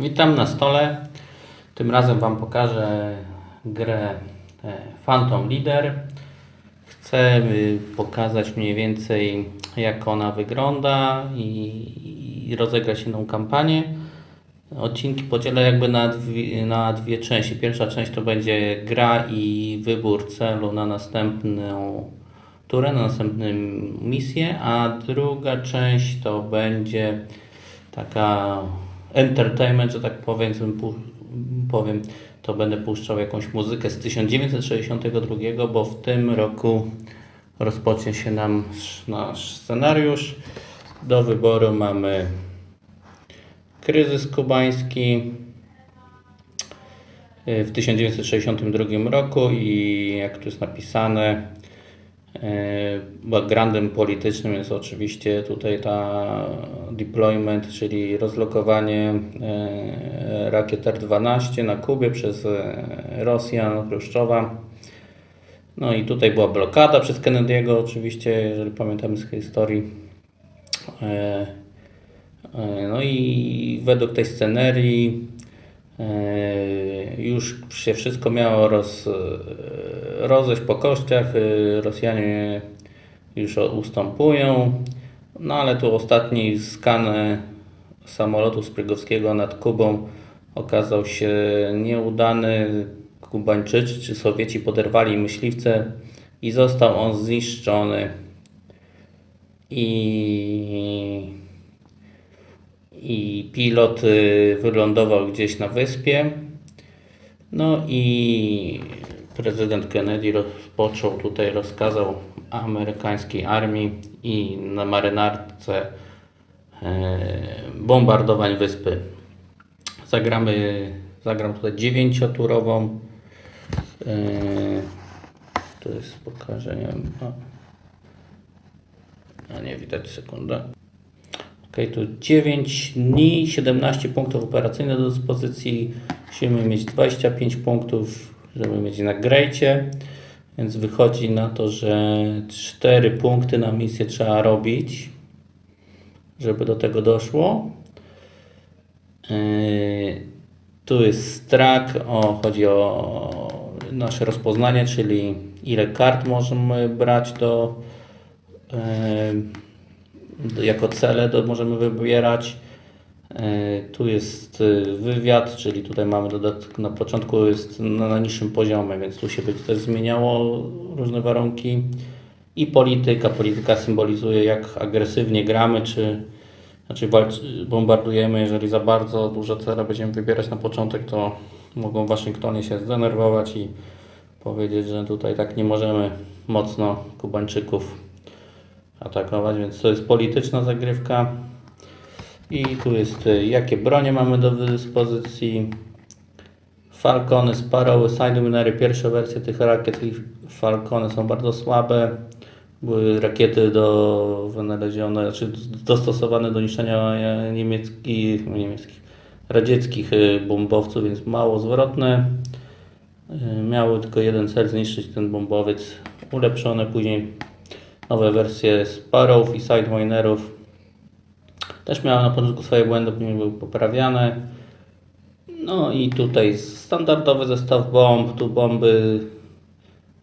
Witam na stole. Tym razem Wam pokażę grę e, Phantom Leader. Chcę pokazać mniej więcej jak ona wygląda i, i rozegrać jedną kampanię. Odcinki podzielę jakby na dwie, na dwie części. Pierwsza część to będzie gra i wybór celu na następną turę, na następną misję, a druga część to będzie taka entertainment, że tak powiem, powiem, to będę puszczał jakąś muzykę z 1962, bo w tym roku rozpocznie się nam sz- nasz scenariusz. Do wyboru mamy kryzys kubański y, w 1962 roku i jak tu jest napisane, backgroundem politycznym jest oczywiście tutaj ta deployment, czyli rozlokowanie e, rakiet R-12 na Kubie przez e, Rosjan, Chruszczowa. No i tutaj była blokada przez Kennedy'ego oczywiście, jeżeli pamiętamy z historii. E, e, No i według tej scenerii e, już się wszystko miało roz, e, rozejść po kościach. e, Rosjanie już ustępują. No ale tu ostatni skan e, samolotu Sprygowskiego nad Kubą okazał się nieudany. Kubańczycy czy Sowieci poderwali myśliwce i został on zniszczony. I i pilot y, wylądował gdzieś na wyspie. No i prezydent Kennedy rozpoczął tutaj, rozkazał amerykańskiej armii i na marynarce e, bombardowań wyspy. Zagramy, zagram tutaj dziewięcioturową. E, to jest pokażenie. O. A nie widać sekundę. Ok, tu 9 dni, 17 punktów operacyjnych do dyspozycji. Musimy mieć 25 punktów, żeby mieć na grejcie. Więc wychodzi na to, że 4 punkty na misję trzeba robić, żeby do tego doszło. Yy, tu jest strak, o, chodzi o nasze rozpoznanie, czyli ile kart możemy brać do, yy, do jako cele do, możemy wybierać. Yy, Tu jest yy, wywiad, czyli tutaj mamy dodatek, na początku jest na, niższym poziomie, więc tu się będzie też zmieniało różne warunki. I polityka. Polityka symbolizuje jak agresywnie gramy, czy znaczy bombardujemy, jeżeli za bardzo duże cele będziemy wybierać na początek, to mogą w Waszyngtonie się zdenerwować i powiedzieć, że tutaj tak nie możemy mocno Kubańczyków atakować, więc to jest polityczna zagrywka. I tu jest y, jakie bronie mamy do dyspozycji. Falcony, Sparrowy, Sidewinery, pierwsze wersje tych rakiet i Falcony są bardzo słabe. Były rakiety do wynalezione, znaczy dostosowane do niszczenia e, niemieckich, niemieckich, radzieckich y, bombowców, więc mało zwrotne. Miały tylko jeden cel zniszczyć ten bombowiec. Ulepszone później nowe wersje Sparrow i Sidewinerów. Też miały na początku swoje błędy, później były poprawiane. No i tutaj standardowy zestaw bomb, tu bomby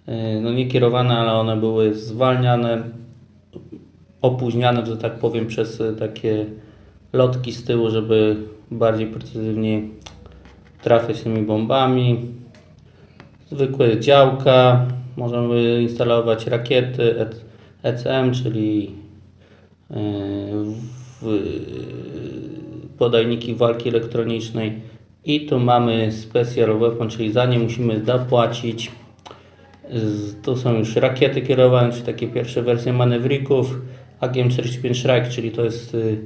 yy, no nie kierowane, ale one były zwalniane, opóźniane, że tak powiem, przez y, takie lotki z tyłu, żeby bardziej precyzyjnie trafiać tymi bombami. Zwykłe działka, możemy instalować rakiety ECM, czyli w- podajniki walki elektronicznej i tu mamy special weapon, czyli za nie musimy dopłacić. Z- Tu są już rakiety kierowane, czyli takie pierwsze wersje manewrików. AGM-45 Shrike, czyli to jest y,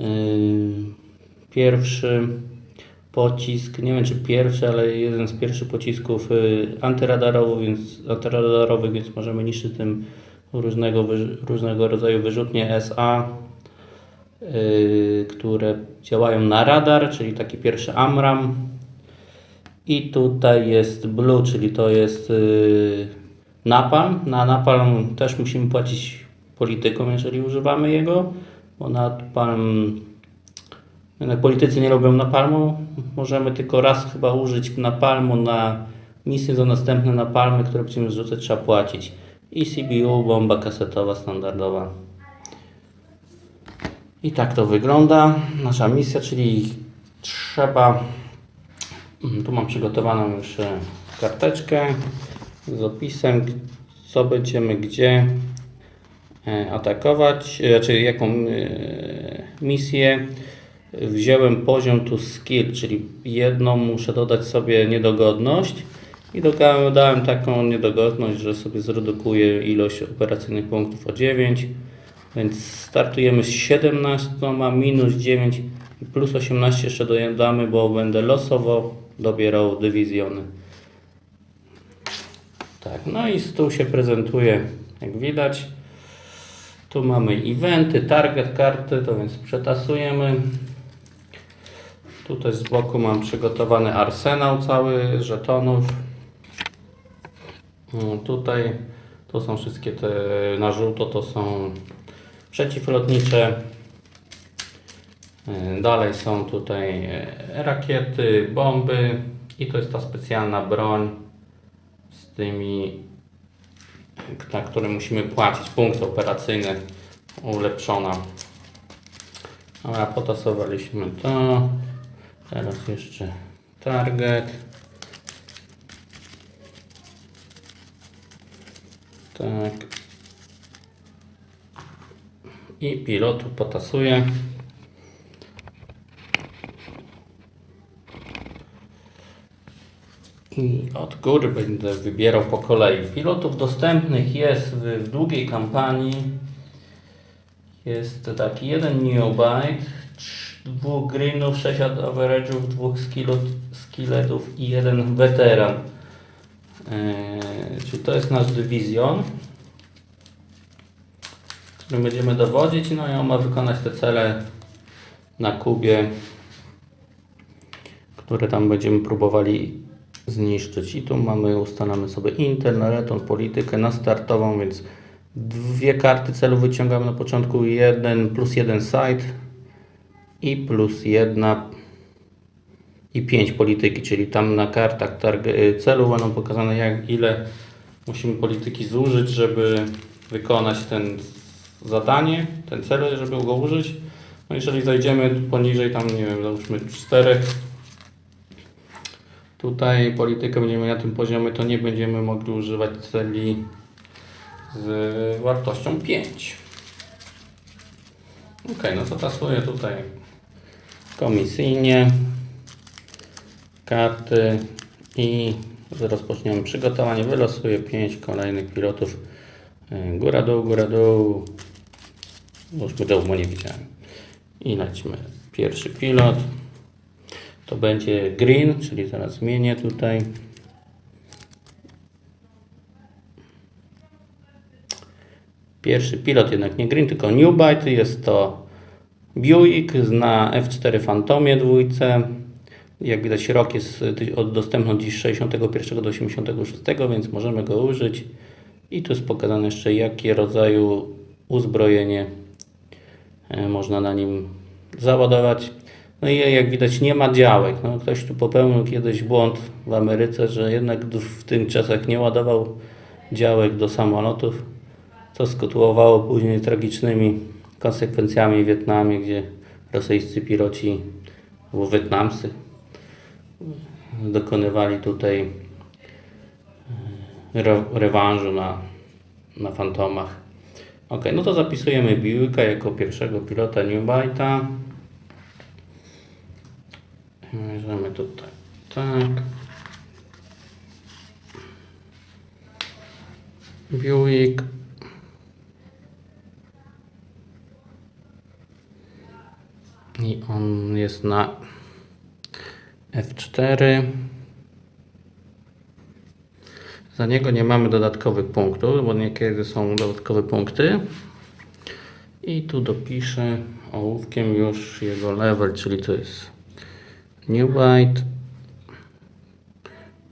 y, pierwszy pocisk, nie wiem czy pierwszy, ale jeden z pierwszych pocisków y, antyradarowych, więc, antyradarowych, więc możemy niszczyć tym różnego, różnego rodzaju wyrzutnie SA, y, które działają na radar, czyli taki pierwszy AMRAM. I tutaj jest Blue, czyli to jest y, napalm. Na napalm też musimy płacić politykom, jeżeli używamy jego, bo napalm Jednak politycy nie lubią napalmu. Możemy tylko raz chyba użyć napalmu na misję, za następne napalmy, które będziemy zrzucać, trzeba płacić. I CBU, bomba kasetowa standardowa. I tak to wygląda nasza misja, czyli trzeba. Mm, Tu mam przygotowaną już e, karteczkę z opisem, co będziemy gdzie e, atakować, e, znaczy jaką misję. Wziąłem poziom tu skill, czyli jedną muszę dodać sobie niedogodność i dodałem, dałem taką niedogodność, że sobie zredukuję ilość operacyjnych punktów o 9. Więc startujemy z 17, minus 9 i plus 18 jeszcze dodamy, bo będę losowo dobierał dywizjony. Tak, no i stół się prezentuje, jak widać. Tu mamy eventy, target karty, to więc przetasujemy. Tutaj z boku mam przygotowany arsenał cały żetonów. Mm, Tutaj to są wszystkie te na żółto, to są przeciwlotnicze. E, Dalej są tutaj e, rakiety, bomby i to jest ta specjalna broń z tymi, na które musimy płacić. Punkt operacyjny ulepszona. Dobra, potasowaliśmy to. Teraz jeszcze target. Tak. I pilotu potasuję. I od góry będę wybierał po kolei. Pilotów dostępnych jest w, w długiej kampanii. Jest taki jeden Neobite, dwóch greenów, sześć average'ów, dwóch skillot, skilletów i jeden weteran. Eee, czyli to jest nasz dywizjon, którym będziemy dowodzić. No i on ma wykonać te cele na Kubie, które tam będziemy próbowali zniszczyć. I tu mamy, ustalamy sobie interneton, politykę na startową, więc dwie karty celu wyciągamy na początku, jeden plus jeden site i plus jedna i pięć polityki, czyli tam na kartach celu będą pokazane jak ile musimy polityki zużyć, żeby wykonać ten zadanie, ten cel, żeby go użyć. No jeżeli zajdziemy poniżej tam, nie wiem, załóżmy 4 Tutaj politykę będziemy na tym poziomie, to nie będziemy mogli używać celi z wartością 5. Ok, no to tasuję tutaj komisyjnie karty i rozpoczniemy przygotowanie. Wylosuję 5 kolejnych pilotów. Y, Góra, dół, góra, dół. Bo Już bo nie widziałem. I lecimy. Pierwszy pilot. To będzie green, czyli zaraz zmienię tutaj. Pierwszy pilot jednak nie green, tylko new byte. Jest to Buick na F4 Phantomie dwójce. Jak widać rok jest dostępny dziś 61 do 86, więc możemy go użyć. I tu jest pokazane jeszcze jakie rodzaju uzbrojenie można na nim załadować. No i jak widać nie ma działek. No, ktoś tu popełnił kiedyś błąd w Ameryce, że jednak w tych czasach nie ładował działek do samolotów, co skutkowało później tragicznymi konsekwencjami w Wietnamie, gdzie rosyjscy piloci albo wietnamscy dokonywali tutaj e, re, rewanżu na, na fantomach. Ok, no to zapisujemy Buicka jako pierwszego pilota New Byte'a. Bierzemy tutaj tak. Buick. I on jest na F4. Za niego nie mamy dodatkowych punktów, bo niekiedy są dodatkowe punkty. I tu dopiszę ołówkiem już jego level, czyli to jest New Byte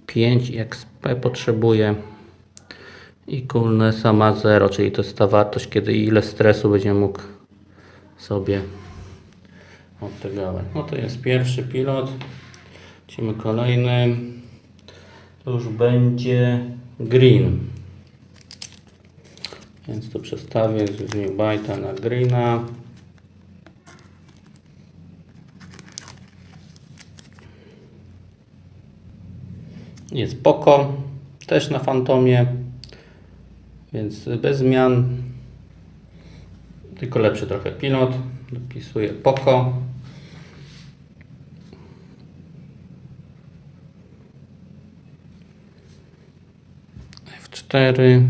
5 XP potrzebuje i coolnessa ma 0, czyli to jest ta wartość, kiedy ile stresu będzie mógł sobie odtegować. No to jest pierwszy pilot. Lecimy kolejny. To już będzie green. Więc to przestawię z New Byte'a na greena. Jest Poco, też na Fantomie, więc bez zmian, tylko lepszy trochę pilot. Dopisuję Poco. F4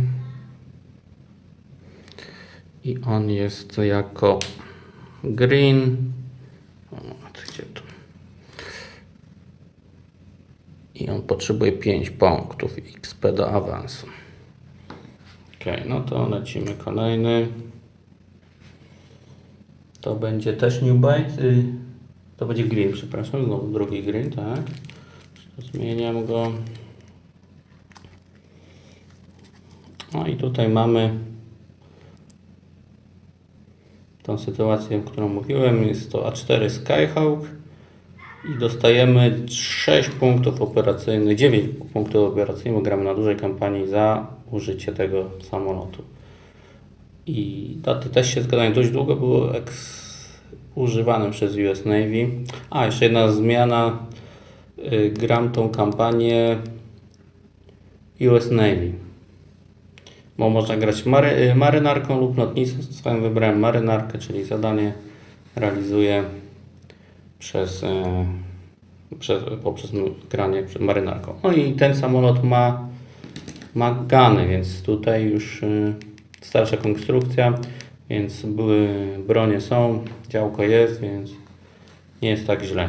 i on jest jako green. Gdzie tu? I on potrzebuje 5 punktów XP do awansu. Ok, no to lecimy kolejny. To będzie też New Byte. Y, to będzie green, przepraszam. Drugi green, tak. Zmieniam go. No i tutaj mamy tą sytuację, o którą mówiłem. Jest to A4 Skyhawk i dostajemy 6 punktów operacyjnych, 9 punktów operacyjnych, gramy na dużej kampanii za użycie tego samolotu. I daty też się zgadzają. Dość długo było eks- używanym przez US Navy. A, jeszcze jedna zmiana. Y, Gram tą kampanię US Navy. Bo można grać mary, y, marynarką lub lotnictwem. Wybrałem marynarkę, czyli zadanie realizuję przez, e, przez, poprzez granie marynarką. No i ten samolot ma, ma gany, więc tutaj już e, starsza konstrukcja, więc były, bronie są, działko jest, więc nie jest tak źle.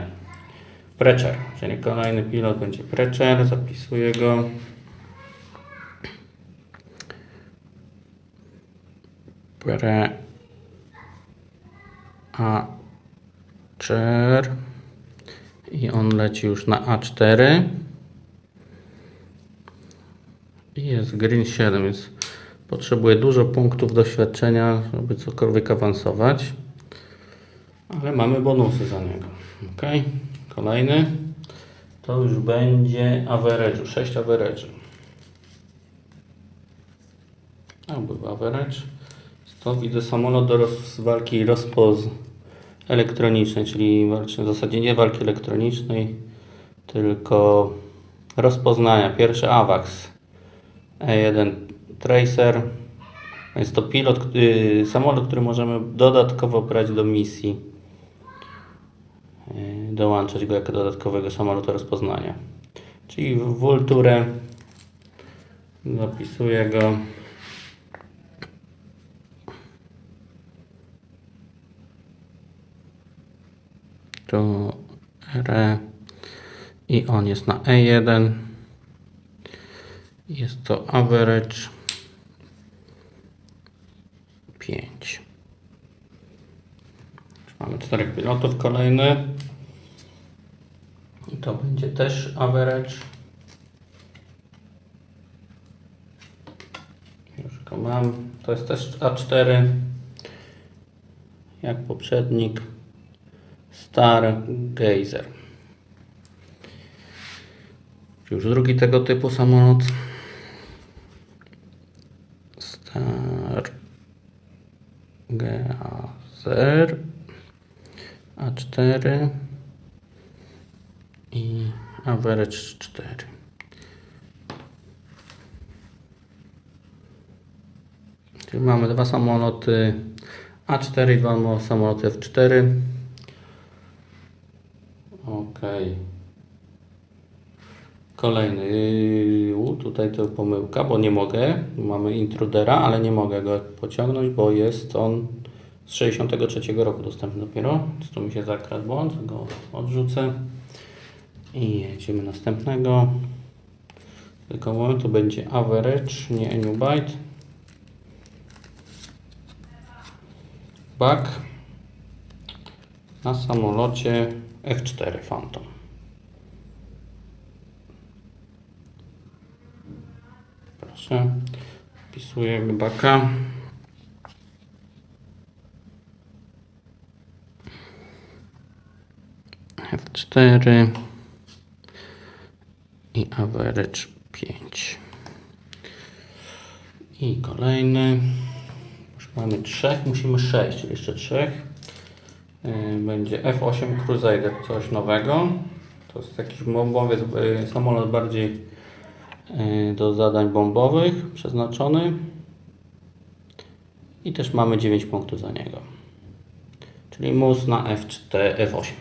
Preacher, czyli kolejny pilot będzie Preacher, zapisuję go. Pre A Czer. I on leci już na A4. I jest green 7, więc potrzebuje dużo punktów doświadczenia, żeby cokolwiek awansować. Ale mamy bonusy za niego. Ok. Kolejny. To już będzie average'u, 6 average'u. A, był average. To widzę samolot do roz, walki rozpoz elektronicznej, czyli w zasadzie nie walki elektronicznej, tylko rozpoznania. Pierwszy AWACS E1 Tracer. Jest to pilot, y, samolot, który możemy dodatkowo brać do misji. Y, Dołączać go jako dodatkowego samolotu rozpoznania. Czyli w Vulture zapisuję go. Tu R i on jest na E1. Jest to average 5. Już mamy czterech pilotów kolejny. I to będzie też average. Już go mam. To jest też A4. Jak poprzednik. Stargazer. Już drugi tego typu samolot. Stargazer. A4 i average 4. Czyli mamy dwa samoloty A4 i dwa samoloty F4. Okej. Kolejny. Yy, U, tutaj to pomyłka, bo nie mogę. Mamy intrudera, ale nie mogę go pociągnąć, bo jest on z 63 roku dostępny dopiero. Tu mi się zakradł błąd, go odrzucę. I jedziemy następnego. Tylko moment, to będzie average, nie new byte. Back na samolocie F4 Phantom. Proszę, wpisuję baka. 4 i average 5. I kolejny. Mamy 3, musimy 6, czyli jeszcze 3. Będzie F8 Crusader, coś nowego. To jest jakiś bombowiec, y, samolot bardziej y, do zadań bombowych przeznaczony. I też mamy 9 punktów za niego. Czyli mus na F4, F8.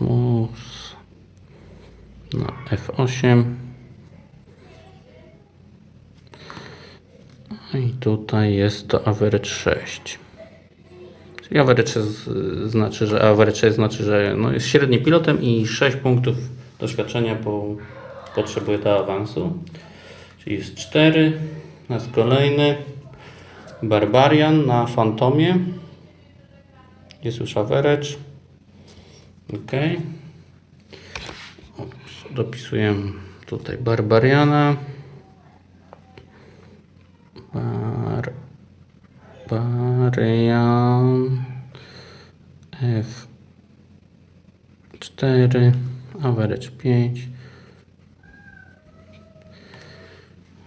Mus na F8. I tutaj jest to average 6. Czyli average znaczy, że average jest, znaczy, że no jest średnim pilotem i 6 punktów doświadczenia po, potrzebuje do awansu. Czyli jest 4. Jest kolejny. Barbarian na Fantomie. Jest już average. Ok. Ops, Dopisujemy tutaj Barbariana. Bar... Barian F4 average 5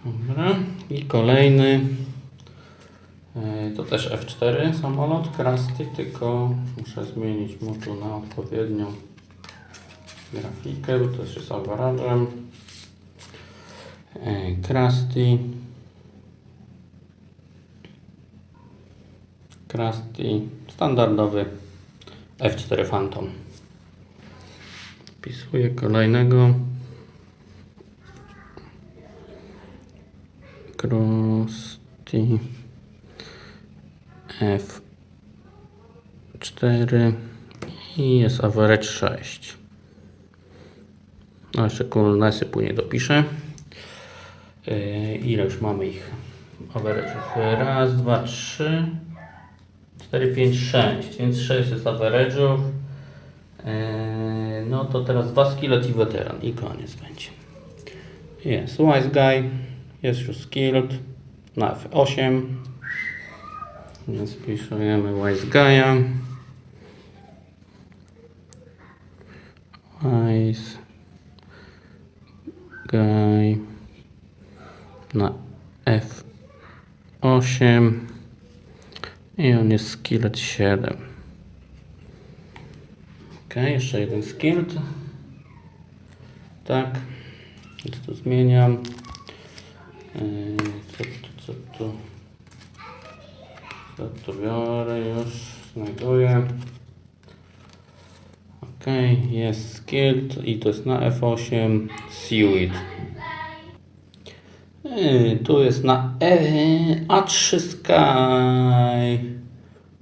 Dobra. I kolejny. E, to też F4 samolot Krusty, tylko muszę zmienić mu tu na odpowiednią grafikę, bo też jest average'em E, Krusty Krusty standardowy F4 Phantom. Wpisuję kolejnego. Krusty F4 i jest average 6 no jeszcze coolnessy później dopiszę. Yy, ile już mamy ich? Average'ów raz, dwa, trzy 4, 5, 6, więc 6 jest average'ów. Eee, no to teraz 2 skillet i weteran i koniec będzie. Jest wise guy, jest już skilled na F8. Więc piszemy wise guy'a. Wise guy na F8. I on jest skillet 7. Ok, jeszcze jeden skillet. Tak. Więc to zmieniam. Yy, Co tu, co tu? Co tu biorę już? Znajduję. Ok, jest skilled i to jest na F8 Seaweed. Yy, Tu jest na e, A3 Sky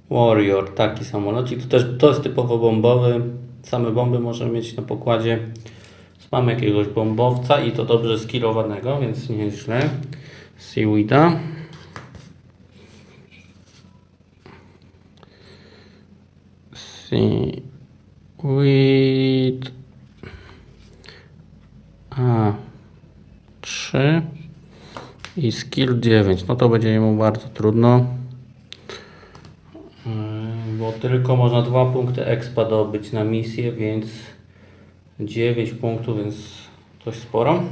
Warrior, taki samolocik. To też to jest typowo bombowy. Same bomby możemy mieć na pokładzie. Mamy jakiegoś bombowca i to dobrze skillowanego, więc nieźle. Seaweeda. Seaweed. A. 3 i skill 9. No to będzie mu bardzo trudno. Yy, Bo tylko można dwa punkty expa dobyć na misję, więc 9 punktów, więc dość sporo.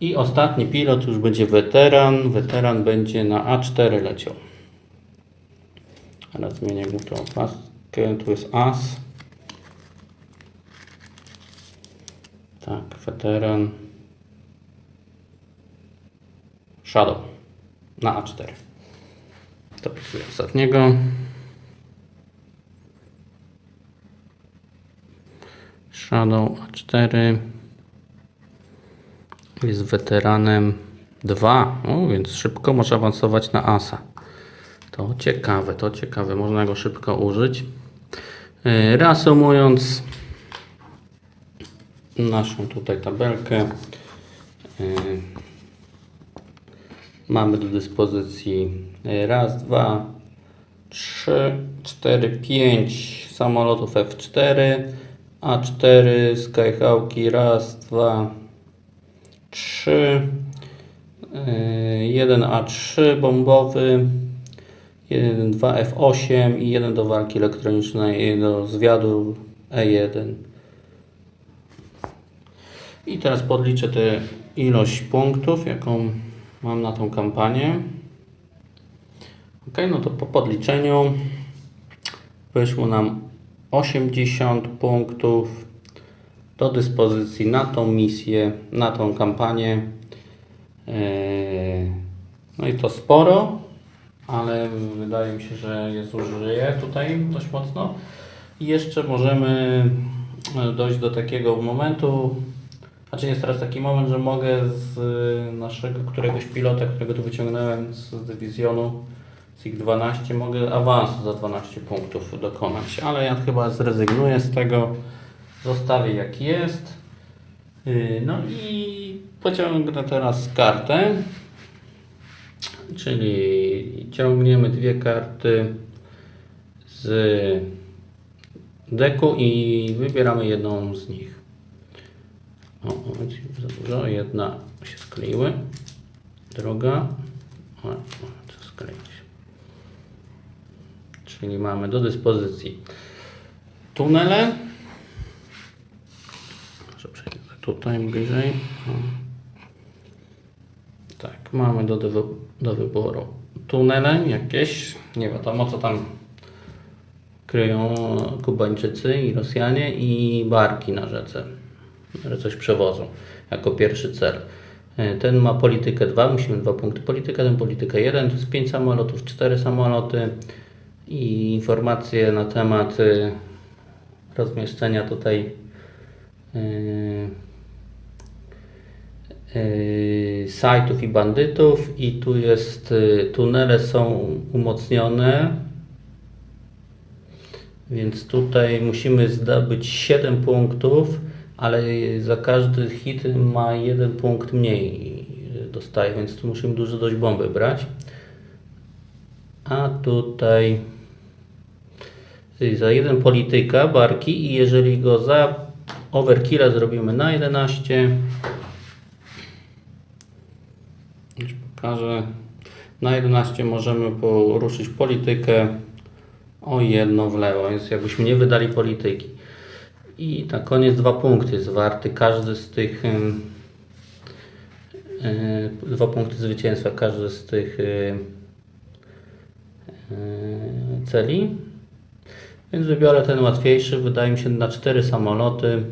I ostatni pilot już będzie weteran. Weteran będzie na A4 leciał. Teraz zmienię mu tą paskę. Tu jest AS. Tak, weteran. Shadow na A4. Dopisuję ostatniego. Shadow A4. Jest weteranem 2, o, więc szybko może awansować na asa. To ciekawe, to ciekawe, można go szybko użyć. Yy, Reasumując naszą tutaj tabelkę. Mamy do dyspozycji y, raz, dwa, trzy, cztery, pięć samolotów F4, A4 Skyhawki, raz, dwa, trzy, y, jeden A3 bombowy, 1, 2 F8 i 1 do walki elektronicznej do zwiadu E1. I teraz podliczę tę ilość punktów, jaką mam na tą kampanię. Ok, no to po podliczeniu wyszło nam 80 punktów do dyspozycji na tą misję, na tą kampanię. Eee, No i to sporo, ale wydaje mi się, że je zużyję tutaj dość mocno. I jeszcze możemy dojść do takiego momentu, znaczy jest teraz taki moment, że mogę z e, naszego któregoś pilota, którego tu wyciągnąłem z dywizjonu SIG-12, mogę awansu za 12 punktów dokonać, ale ja chyba zrezygnuję z tego, zostawię jak jest. Yy, No i pociągnę teraz kartę, czyli ciągniemy dwie karty z deku i wybieramy jedną z nich. O, za dużo. Jedna się skleiły, druga. O, co skleić. Czyli mamy do dyspozycji tunele. Może przejdę tutaj bliżej. Tak, mamy do, do wyboru tunele jakieś. Nie wiadomo co tam kryją Kubańczycy i Rosjanie i barki na rzece, że coś przewożą jako pierwszy cel. E, Ten ma politykę 2, musimy dwa punkty politykę, ten politykę 1, to jest 5 samolotów, 4 samoloty i informacje na temat y, rozmieszczenia tutaj y, sajtów i bandytów i tu jest tunele są umocnione więc tutaj musimy zdobyć 7 punktów, ale za każdy hit ma jeden punkt mniej dostaje, więc tu musimy dużo dość bomby brać. A tutaj za jeden polityka barki i jeżeli go za overkilla zrobimy na 11 już pokażę na 11 możemy poruszyć politykę o jedno w lewo, więc jakbyśmy nie wydali polityki. I na koniec dwa punkty jest warty każdy z tych dwa punkty zwycięstwa każdy z tych celi. Więc wybiorę ten łatwiejszy, wydaje mi się na cztery samoloty.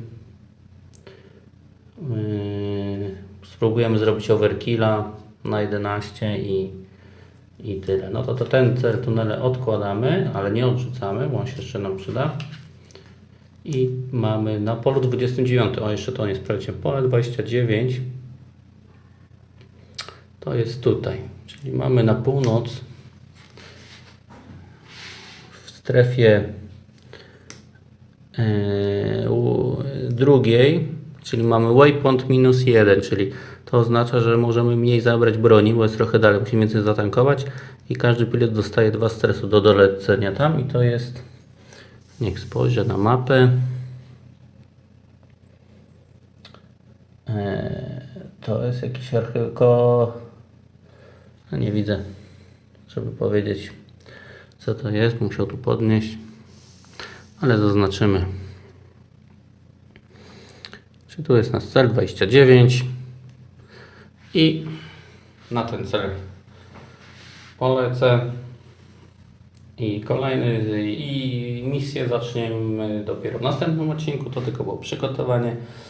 Spróbujemy zrobić overkilla na 11 i i tyle. No to, to ten cel tunele odkładamy, ale nie odrzucamy, bo on się jeszcze nam przyda. I mamy na polu 29, o jeszcze to nie sprawdźcie, pole 29 to jest tutaj, czyli mamy na północ w strefie e, drugiej, czyli mamy waypoint minus 1, czyli to oznacza, że możemy mniej zabrać broni, bo jest trochę dalej, musimy więcej zatankować i każdy pilot dostaje dwa stresu do dolecenia tam i to jest, niech spojrzę na mapę. E, to jest jakiś archiko... No nie widzę, żeby powiedzieć co to jest, musiał tu podnieść, ale zaznaczymy. Czy tu jest nasz cel 29 i na ten cel polecę i kolejny i misję zaczniemy dopiero w następnym odcinku, to tylko było przygotowanie.